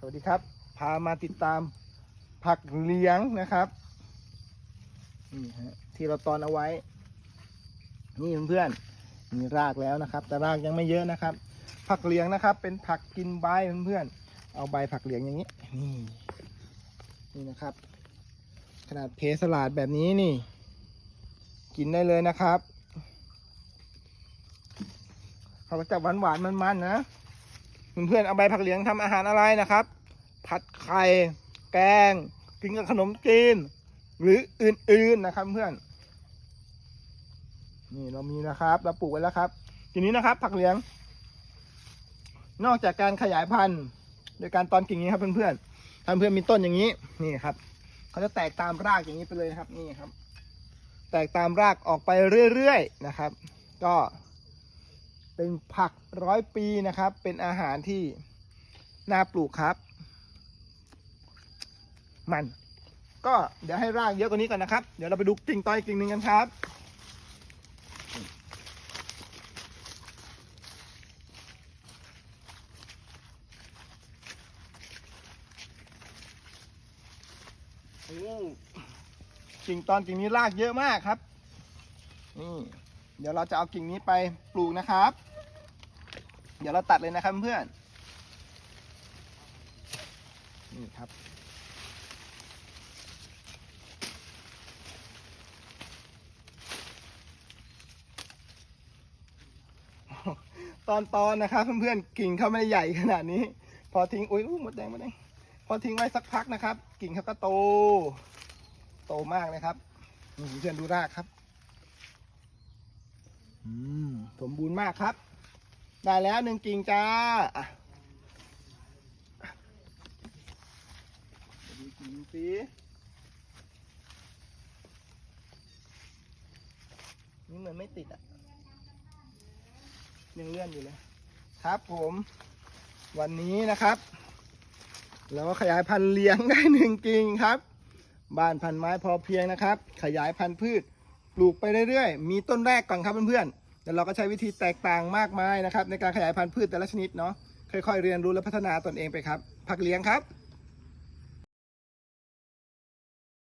สวัสดีครับ พามาติดตามผักเลี้ยงนะครับนี่ฮะที่เราตอนเอาไว้ นี่เพื่อนๆมีรากแล้วนะครับ แต่รากยังไม่เยอะนะครับ ผักเลียงนะครับ เป็นผักกินใบเพื่อนๆเอาใบผักเลียงอย่างนี้นี่นี่นะครับ ขนาดเพสลาดแบบนี้นี่ กินได้เลยนะครับเขาจะหวานหวานมันๆนะ เพื่อนๆเอาใบผักเหลียงทำอาหารอะไรนะครับ ผัดไข่แกง กินกับขนมจีน หรืออื่นๆนะครับเพื่อนนี่เรามีนะครับ เราปลูกไว้แล้วครับ ทีนี้นะครับ ผักเหลียง นอกจากการขยายพันธุ์โดยการตอนกิ่งนี้ครับเพื่อนๆถ้าเพื่อนมีต้นอย่างนี้นี่ครับเขาจะแตกตามรากอย่างนี้ไปเลยครับนี่ครับ แตกตามรากออกไปเรื่อยๆนะครับ ก็ เป็นผักร้อยปีนะครับ เป็นอาหารที่น่าปลูกครับ มัน ก็เดี๋ยวให้รากเยอะกว่านี้ก่อนนะครับ เดี๋ยวเราไปดูกิ่งต่อยกิ่งหนึ่งกันครับโอ้กิ่งตอนกิ่งนี้รากเยอะมากครับนี่ เดี๋ยวเราจะเอากิ่งนี้ไปปลูกนะครับ เดี๋ยวเราตัดเลยนะครับเพื่อนนี่ครับตอนตอนนะครับเพื่อนๆกิ่งเขาไม่ได้ใหญ่ขนาดนี้ พอทิ้งอุ้ยอุ๊ยหมดแดงหมดแดงพอทิ้งไว้สักพักนะครับ กิ่งเขาก็โต โตมากนะครับเพื่อนดูรากครับ สมบูรณ์มากครับ ได้แล้วหนึ่งกิ่งจ้าดูกิ่งสินี่เหมือนไม่ติดอะยังเลื่อนอยู่เลย ครับผม วันนี้นะครับ เราก็ขยายพันธุ์เลี้ยงได้หนึ่งกิ่งครับ บ้านพันธุ์ไม้พอเพียงนะครับ ขยายพันธุ์พืช ลูกไปเรื่อยๆ มีต้นแรกก่อนครับเพื่อนๆเดี๋ยวเราก็ใช้วิธีแตกต่างมากมายนะครับในการขยายพันธุ์พืชแต่ละชนิดเนาะค่อยๆเรียนรู้และพัฒนาตนเองไปครับผักเลี้ยงครับ